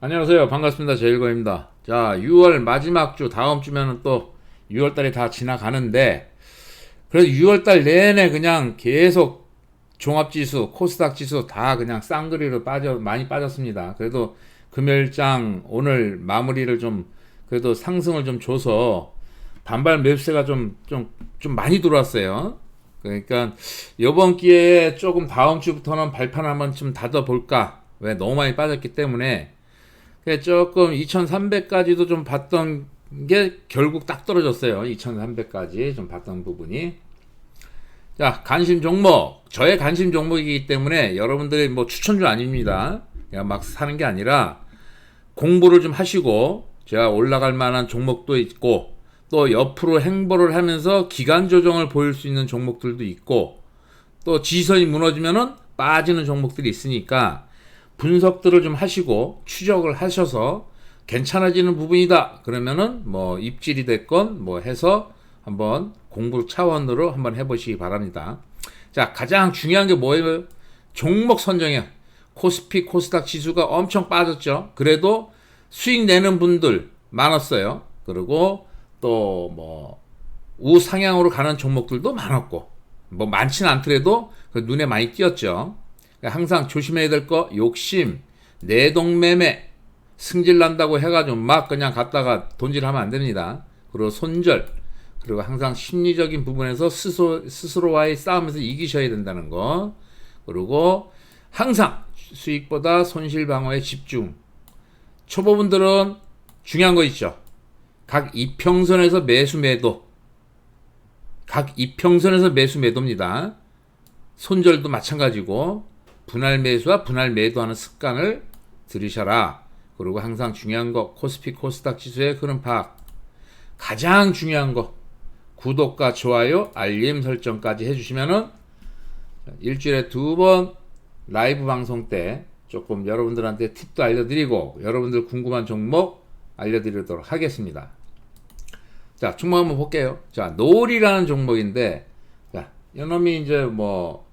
안녕하세요. 반갑습니다. 제일거입니다. 자, 6월 마지막 주, 다음 주면은 또 6월달이 다 지나가는데, 그래도 6월달 내내 그냥 계속 종합지수, 코스닥 지수 다 그냥 쌍그리로 빠져, 많이 빠졌습니다. 그래도 금요일장 오늘 마무리를 좀, 그래도 상승을 좀 줘서 반발 매수세가 좀, 좀, 좀 많이 들어왔어요. 그러니까 이번 기회에 조금 다음 주부터는 발판 한번 좀 닫아볼까. 왜 너무 많이 빠졌기 때문에 그래서 조금 2300까지도 좀 봤던 게 결국 딱 떨어졌어요. 2300까지 좀 봤던 부분이. 자, 관심 종목. 저의 관심 종목이기 때문에 여러분들이 뭐 추천주 아닙니다. 그냥 막 사는 게 아니라 공부를 좀 하시고 제가 올라갈 만한 종목도 있고 또 옆으로 행보를 하면서 기간 조정을 보일 수 있는 종목들도 있고 또 지선이 무너지면은 빠지는 종목들이 있으니까 분석들을 좀 하시고 추적을 하셔서 괜찮아지는 부분이다. 그러면은 뭐 입질이 됐건 뭐 해서 한번 공부 차원으로 한번 해보시기 바랍니다. 자, 가장 중요한 게 뭐예요? 종목 선정이야. 코스피, 코스닥 지수가 엄청 빠졌죠. 그래도 수익 내는 분들 많았어요. 그리고 또 뭐 우상향으로 가는 종목들도 많았고 뭐 많지는 않더라도 그 눈에 많이 띄었죠. 그러니까 항상 조심해야 될 거 욕심, 내동매매, 승질 난다고 해가지고 막 그냥 갔다가 돈질하면 안 됩니다. 그리고 손절, 그리고 항상 심리적인 부분에서 스스로, 스스로와의 싸움에서 이기셔야 된다는 거. 그리고 항상 수익보다 손실 방어에 집중. 초보분들은 중요한 거 있죠. 각 이평선에서 매수 매도. 각 이평선에서 매수 매도입니다. 손절도 마찬가지고 분할 매수와 분할 매도하는 습관을 들이셔라. 그리고 항상 중요한 거 코스피 코스닥 지수의 흐름 파악. 가장 중요한 거 구독과 좋아요, 알림 설정까지 해주시면은 일주일에 두 번 라이브 방송 때 조금 여러분들한테 팁도 알려드리고 여러분들 궁금한 종목 알려드리도록 하겠습니다. 자, 종목 한번 볼게요. 자, 노을이라는 종목인데, 자, 이놈이 이제 뭐,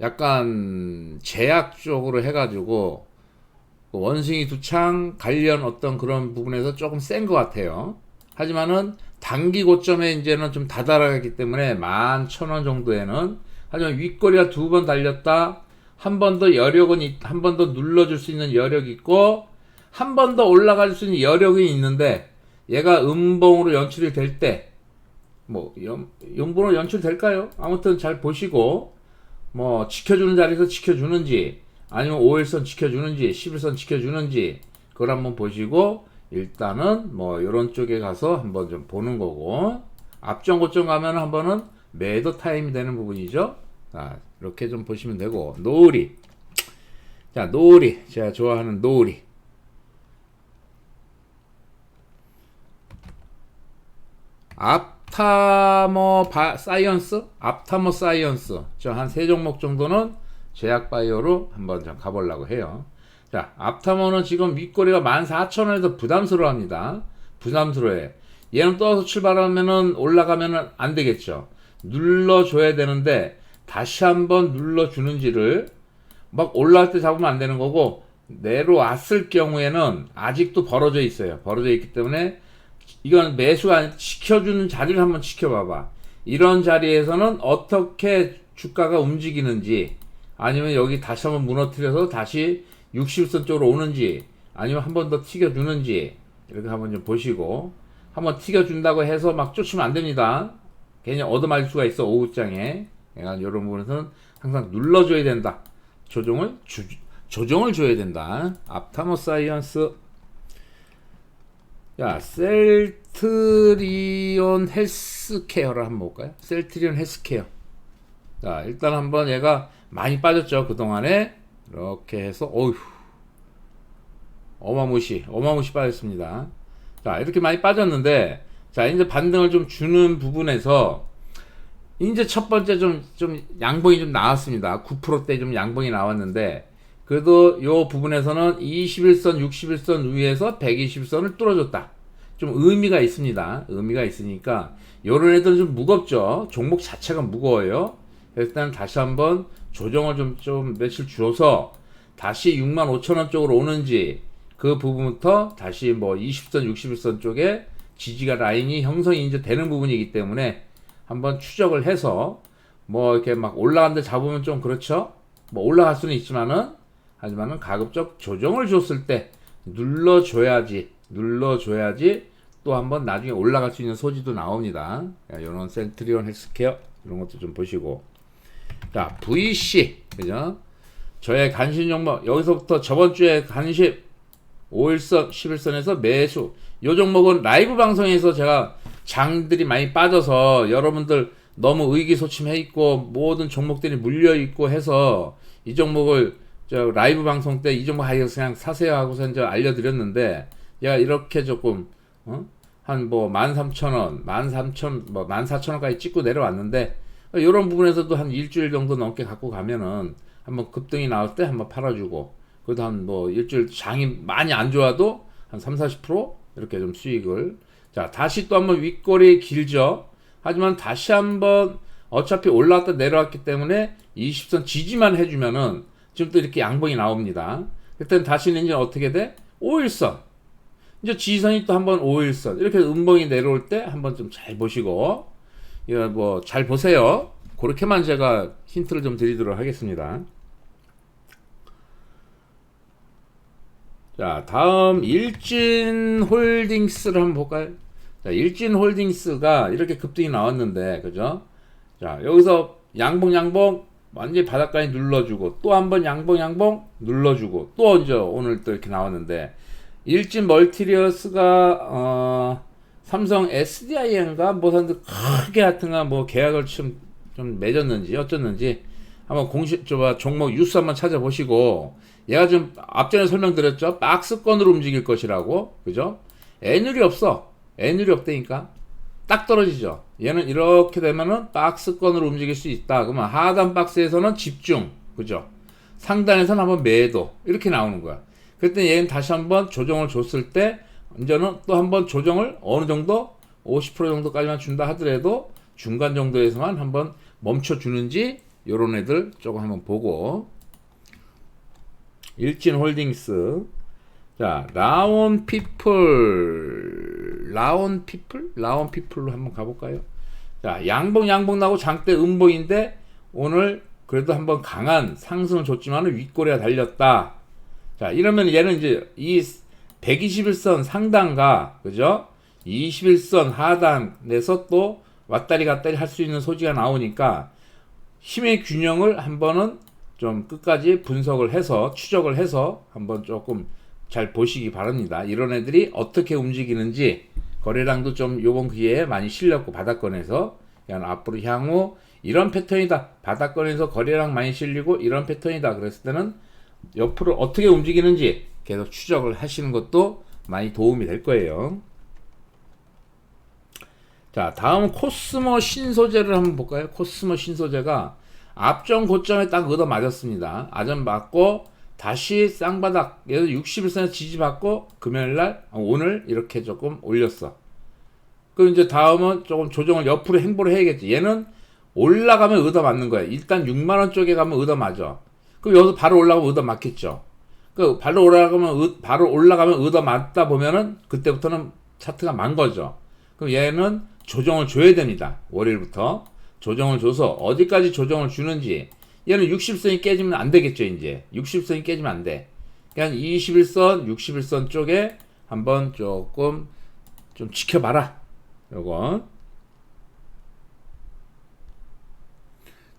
약간 제약 쪽으로 해가지고, 그 원숭이 두창 관련 어떤 그런 부분에서 조금 센 것 같아요. 하지만은 단기 고점에 이제는 좀 다다라기 때문에 만 천 원 정도에는 하지만 윗꼬리가 두 번 달렸다. 한 번 더 여력은 한 번 더 눌러줄 수 있는 여력이 있고 한 번 더 올라갈 수 있는 여력이 있는데 얘가 음봉으로 연출이 될 때뭐 음봉으로 연출될까요? 아무튼 잘 보시고 뭐 지켜주는 자리에서 지켜주는지 아니면 5일선 지켜주는지 11선 지켜주는지 그걸 한번 보시고 일단은 뭐 이런 쪽에 가서 한번 좀 보는 거고. 앞전 고점 가면 한 번은 매도 타임이 되는 부분이죠. 자, 이렇게 좀 보시면 되고. 노을이. 자 노을이. 제가 좋아하는 노을이. 앞 타머 바, 사이언스 앞타머 사이언스 저 한 세 종목 정도는 제약 바이오로 한번 좀 가보려고 해요. 자, 앞타머는 지금 윗꼬리가 14,000원에서 부담스러워 합니다. 부담스러워해. 얘는 떠서 출발하면은 올라가면은 안 되겠죠. 눌러줘야 되는데, 다시 한번 눌러주는지를 막 올라갈 때 잡으면 안 되는 거고, 내려왔을 경우에는 아직도 벌어져 있어요. 벌어져 있기 때문에, 이건 매수가 지켜주는 자리를 한번 지켜봐봐. 이런 자리에서는 어떻게 주가가 움직이는지, 아니면 여기 다시 한번 무너뜨려서 다시 60선 쪽으로 오는지 아니면 한 번 더 튀겨주는지 이렇게 한번 좀 보시고 한번 튀겨준다고 해서 막 쫓으면 안 됩니다. 괜히 얻어맞을 수가 있어 오후장에 그러니까 이런 부분에서는 항상 눌러줘야 된다. 조정을 주, 조정을 줘야 된다. 앞타모 사이언스 야 셀트리온 헬스케어를 한번 볼까요? 셀트리온 헬스케어. 자 일단 한번 얘가 많이 빠졌죠 그동안에. 이렇게 해서 어휴. 어마무시 어마무시 빠졌습니다. 자 이렇게 많이 빠졌는데 자 이제 반등을 좀 주는 부분에서 이제 첫 번째 좀 좀 양봉이 좀 나왔습니다. 9%대 좀 양봉이 나왔는데 그래도 요 부분에서는 21선 61선 위에서 120선을 뚫어줬다. 좀 의미가 있습니다. 의미가 있으니까 요런 애들은 좀 무겁죠. 종목 자체가 무거워요. 일단 다시 한번 조정을 좀, 좀 며칠 줘서 다시 6만 5천 원 쪽으로 오는지 그 부분부터 다시 뭐 20선, 61선 쪽에 지지가 라인이 형성이 이제 되는 부분이기 때문에 한번 추적을 해서 뭐 이렇게 막 올라간데 잡으면 좀 그렇죠. 뭐 올라갈 수는 있지만은 하지만은 가급적 조정을 줬을 때 눌러줘야지 눌러줘야지 또 한번 나중에 올라갈 수 있는 소지도 나옵니다. 이런 센트리온 헬스케어 이런 것도 좀 보시고 자 VC 그죠? 저의 관심 종목 여기서부터 저번 주에 관심 5일선 11선에서 매수 요 종목은 라이브 방송에서 제가 장들이 많이 빠져서 여러분들 너무 의기소침해 있고 모든 종목들이 물려 있고 해서 이 종목을 저 라이브 방송 때 이 종목 하여 그냥 사세요 하고서 이제 알려드렸는데 얘가 이렇게 조금 어? 한뭐 13,000원, 13,000, 뭐 14,000원까지 찍고 내려왔는데 이런 부분에서도 한 일주일 정도 넘게 갖고 가면은 한번 급등이 나올 때 한번 팔아주고 그래도 한 뭐 일주일 장이 많이 안 좋아도 한 3, 40% 이렇게 좀 수익을 자 다시 또 한번 윗골이 길죠 하지만 다시 한번 어차피 올라왔다 내려왔기 때문에 20선 지지만 해주면은 지금 또 이렇게 양봉이 나옵니다 그때는 다시는 이제 어떻게 돼? 5일선 이제 지선이 또 한번 5일선 이렇게 음봉이 내려올 때 한번 좀 잘 보시고 이거 뭐 잘 보세요 그렇게만 제가 힌트를 좀 드리도록 하겠습니다 자, 다음 일진 홀딩스를 한번 볼까요? 자, 일진 홀딩스가 이렇게 급등이 나왔는데, 그죠? 자, 여기서 양봉 양봉 완전히 바닥까지 눌러주고 또 한 번 양봉 양봉 눌러주고 또 이제 오늘 또 이렇게 나왔는데 일진 멀티리어스가 어, 삼성 SDI인가 뭐 산데 크게 하여튼가 뭐 계약을 좀, 좀 맺었는지 어쩌는지 한번 공식 저 종목 뉴스 한번 찾아보시고 얘가 좀 앞전에 설명드렸죠? 박스권으로 움직일 것이라고. 그죠? 애율이 없어. 애율이 없다니까. 딱 떨어지죠 얘는 이렇게 되면은 박스권으로 움직일 수 있다. 그러면 하단 박스에서는 집중 그죠? 상단에서는 한번 매도. 이렇게 나오는 거야. 그때 얘는 다시 한번 조정을 줬을 때 이제는 또 한번 조정을 어느 정도 50% 정도까지만 준다 하더라도 중간 정도에서만 한번 멈춰 주는지 요런 애들 조금 한번 보고. 일진 홀딩스. 자 라온 피플 라온 피플? 라온 피플로 한번 가볼까요? 자 양봉 양봉 나고 장대 음봉인데 오늘 그래도 한번 강한 상승을 줬지만 윗꼬리가 달렸다. 자 이러면 얘는 이제 이 121선 상단과 그죠? 21선 하단에서 또 왔다리 갔다리 할 수 있는 소지가 나오니까 힘의 균형을 한번은 좀 끝까지 분석을 해서 추적을 해서 한번 조금 잘 보시기 바랍니다. 이런 애들이 어떻게 움직이는지 거래량도 좀 요번 기회에 많이 실렸고 바닥권에서 그냥 앞으로 향후 이런 패턴이다. 바닥권에서 거래량 많이 실리고 이런 패턴이다. 그랬을 때는 옆으로 어떻게 움직이는지 계속 추적을 하시는 것도 많이 도움이 될 거예요. 자, 다음 코스모 신소재를 한번 볼까요? 코스모 신소재가 앞전 고점에 딱 얻어 맞았습니다. 아전 맞고 다시 쌍바닥 예를 60일선에 지지받고 금요일날 어, 오늘 이렇게 조금 올렸어. 그 이제 다음은 조금 조정을 옆으로 행보를 해야겠지. 얘는 올라가면 얻어 맞는 거야. 일단 6만 원 쪽에 가면 얻어 맞아. 그럼 여기서 바로 올라가면 얻어 맞겠죠. 그 바로 올라가면 바로 올라가면 얻어 맞다 보면은 그때부터는 차트가 만 거죠. 그럼 얘는 조정을 줘야 됩니다. 월요일부터 조정을 줘서 어디까지 조정을 주는지 얘는 60선이 깨지면 안 되겠죠, 이제. 60선이 깨지면 안 돼. 그냥 21선, 61선 쪽에 한번 조금 좀 지켜봐라. 요거.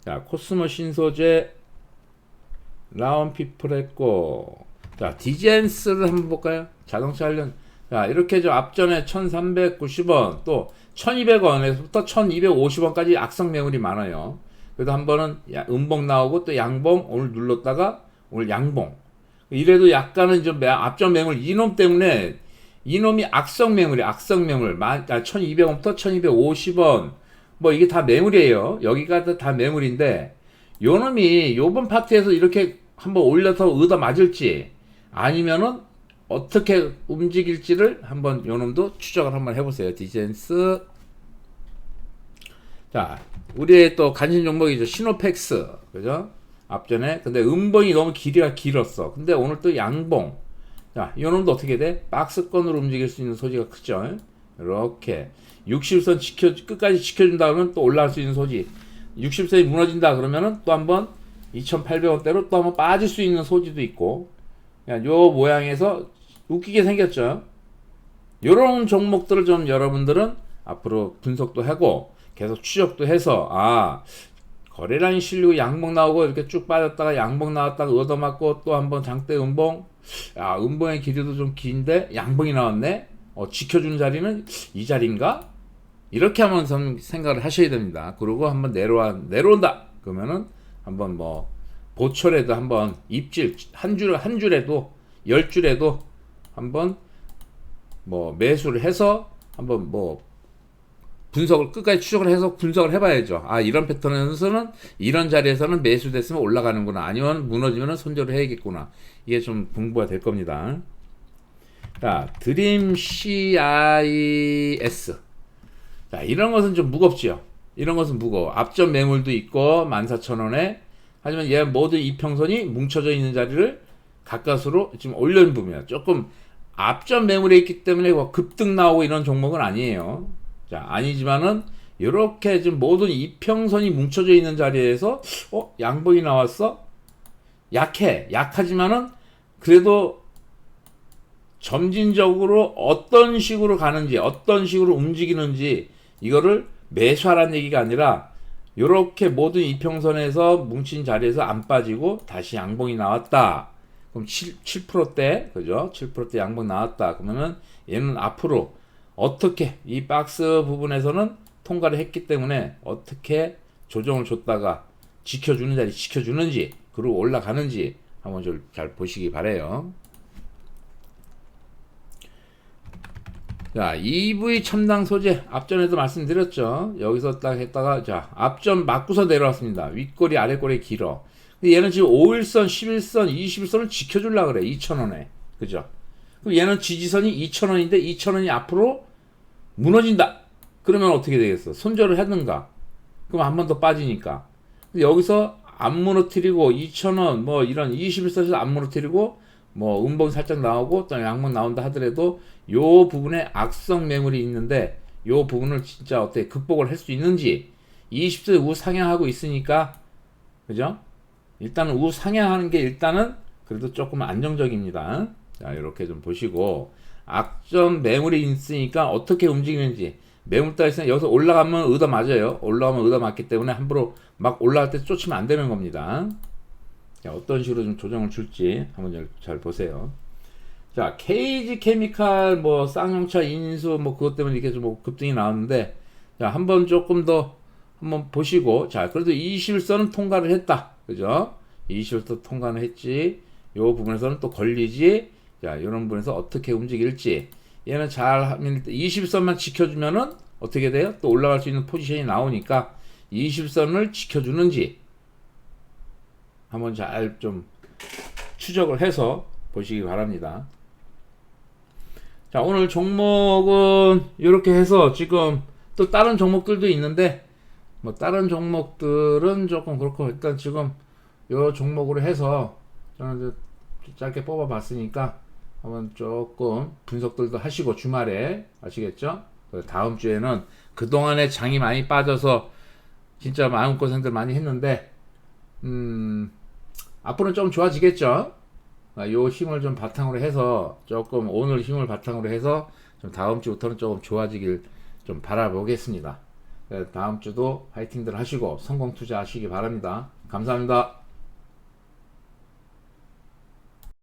자, 코스모 신소재 라운 피플 했고 자, 디젠스를 한번 볼까요? 자동차 관련 자, 이렇게 저 앞전에 1390원 또 1200원에서부터 1250원까지 악성 매물이 많아요. 그래도 한 번은 음봉 나오고 또 양봉 오늘 눌렀다가 오늘 양봉. 이래도 약간은 좀 앞전 매물 이놈 때문에 이놈이 악성 매물이 악성 매물 1200원부터 아, 1250원 뭐 이게 다 매물이에요. 여기가 다 매물인데 요놈이 요번 파트에서 이렇게 한번 올려서 얻어 맞을지 아니면은 어떻게 움직일지를 한번 요놈도 추적을 한번 해보세요. 디젠스 자 우리의 또 관심 종목이죠. 시노팩스 그죠? 앞전에 근데 음봉이 너무 길이가 길었어. 근데 오늘 또 양봉 자, 이 놈도 어떻게 돼? 박스권으로 움직일 수 있는 소지가 크죠. 이렇게 60선 지켜 끝까지 지켜준다 그러면 또 올라갈 수 있는 소지. 60선이 무너진다 그러면은 또 한번 2,800원대로 또 한번 빠질 수 있는 소지도 있고. 그냥 요 모양에서 웃기게 생겼죠. 요런 종목들을 좀 여러분들은 앞으로 분석도 하고 계속 추적도 해서 아 거래량이 실리고 양봉 나오고 이렇게 쭉 빠졌다가 양봉 나왔다가 얻어맞고 또 한번 장대 음봉? 야 음봉의 길이도 좀 긴데 양봉이 나왔네? 어, 지켜주는 자리는 이 자리인가? 이렇게 한번 좀 생각을 하셔야 됩니다. 그리고 한번 내려와 내려온다! 그러면은 한번 뭐 보철에도 한번 입질 한 줄 한 줄에도 열 줄에도 한번 뭐 매수를 해서 한번 뭐 분석을 끝까지 추적을 해서 분석을 해봐야죠. 아 이런 패턴에서는 이런 자리에서는 매수됐으면 올라가는구나. 아니면 무너지면 손절을 해야겠구나. 이게 좀 공부가 될 겁니다. 자 드림 CIS 자 이런 것은 좀 무겁지요. 이런 것은 무거워. 앞전 매물도 있고 14,000원에 하지만 얘 모두 이평선이 뭉쳐져 있는 자리를 가까스로 지금 부분이야. 조금 앞전 매물에 있기 때문에 뭐 급등 나오고 이런 종목은 아니에요. 자, 아니지만은 이렇게 지금 모든 이평선이 뭉쳐져 있는 자리에서 어 양봉이 나왔어 약해 약하지만은 그래도 점진적으로 어떤 식으로 가는지 어떤 식으로 움직이는지 이거를 매수하라는 얘기가 아니라 이렇게 모든 이평선에서 뭉친 자리에서 안 빠지고 다시 양봉이 나왔다. 그럼 7, 7%대 그죠? 7%대 양봉 나왔다. 그러면은 얘는 앞으로 어떻게 이 박스 부분에서는 통과를 했기 때문에 어떻게 조정을 줬다가 지켜주는 자리 지켜주는지 그리고 올라가는지 한번 좀 잘 보시기 바래요. 자, EV 첨단 소재 앞전에도 말씀드렸죠. 여기서 딱 했다가 자, 앞전 맞고서 내려왔습니다. 윗꼬리 아랫꼬리 길어. 근데 얘는 지금 5일선, 11선, 21선을 지켜주려 그래. 2,000원에. 그죠? 그럼 얘는 지지선이 2,000원인데 2,000원이 앞으로 무너진다. 그러면 어떻게 되겠어? 손절을 했는가? 그럼 한 번 더 빠지니까. 여기서 안 무너뜨리고 2,000원 뭐 이런 21선에서 안 무너뜨리고 뭐 음봉 살짝 나오고 또 양봉 나온다 하더라도 요 부분에 악성 매물이 있는데 요 부분을 진짜 어떻게 극복을 할 수 있는지 20세 우상향하고 있으니까 그죠? 일단은 우상향하는 게 일단은 그래도 조금 안정적입니다. 자, 이렇게 좀 보시고 악점 매물이 있으니까 어떻게 움직이는지 매물 따 있으면 여기서 올라가면 의도 맞아요. 올라가면 의도 맞기 때문에 함부로 막 올라갈 때 쫓으면 안 되는 겁니다. 자, 어떤 식으로 좀 조정을 줄지 한번 잘, 잘 보세요. 자, KG 케미칼 뭐 쌍용차 인수 뭐 그것 때문에 이렇게 좀 뭐 급등이 나왔는데 자, 한번 조금 더 한번 보시고 자, 그래도 21선은 통과를 했다. 그죠? 21선 통과는 했지. 요 부분에서는 또 걸리지. 자, 이런 부분에서 어떻게 움직일지. 얘는 잘 하면 20선만 지켜주면은 어떻게 돼요? 또 올라갈 수 있는 포지션이 나오니까 20선을 지켜주는지 한번 잘 좀 추적을 해서 보시기 바랍니다. 자, 오늘 종목은 이렇게 해서 지금 또 다른 종목들도 있는데 뭐 다른 종목들은 조금 그렇고 일단 지금 요 종목으로 해서 저는 짧게 뽑아 봤으니까 한번 조금 분석들도 하시고 주말에 아시겠죠? 그 다음 주에는 그동안에 장이 많이 빠져서 진짜 마음고생들 많이 했는데 음 앞으로는 좀 좋아지겠죠? 아, 요 힘을 좀 바탕으로 해서 조금 오늘 힘을 바탕으로 해서 좀 다음 주부터는 조금 좋아지길 좀 바라보겠습니다. 네, 다음 주도 파이팅들 하시고 성공 투자하시기 바랍니다. 감사합니다.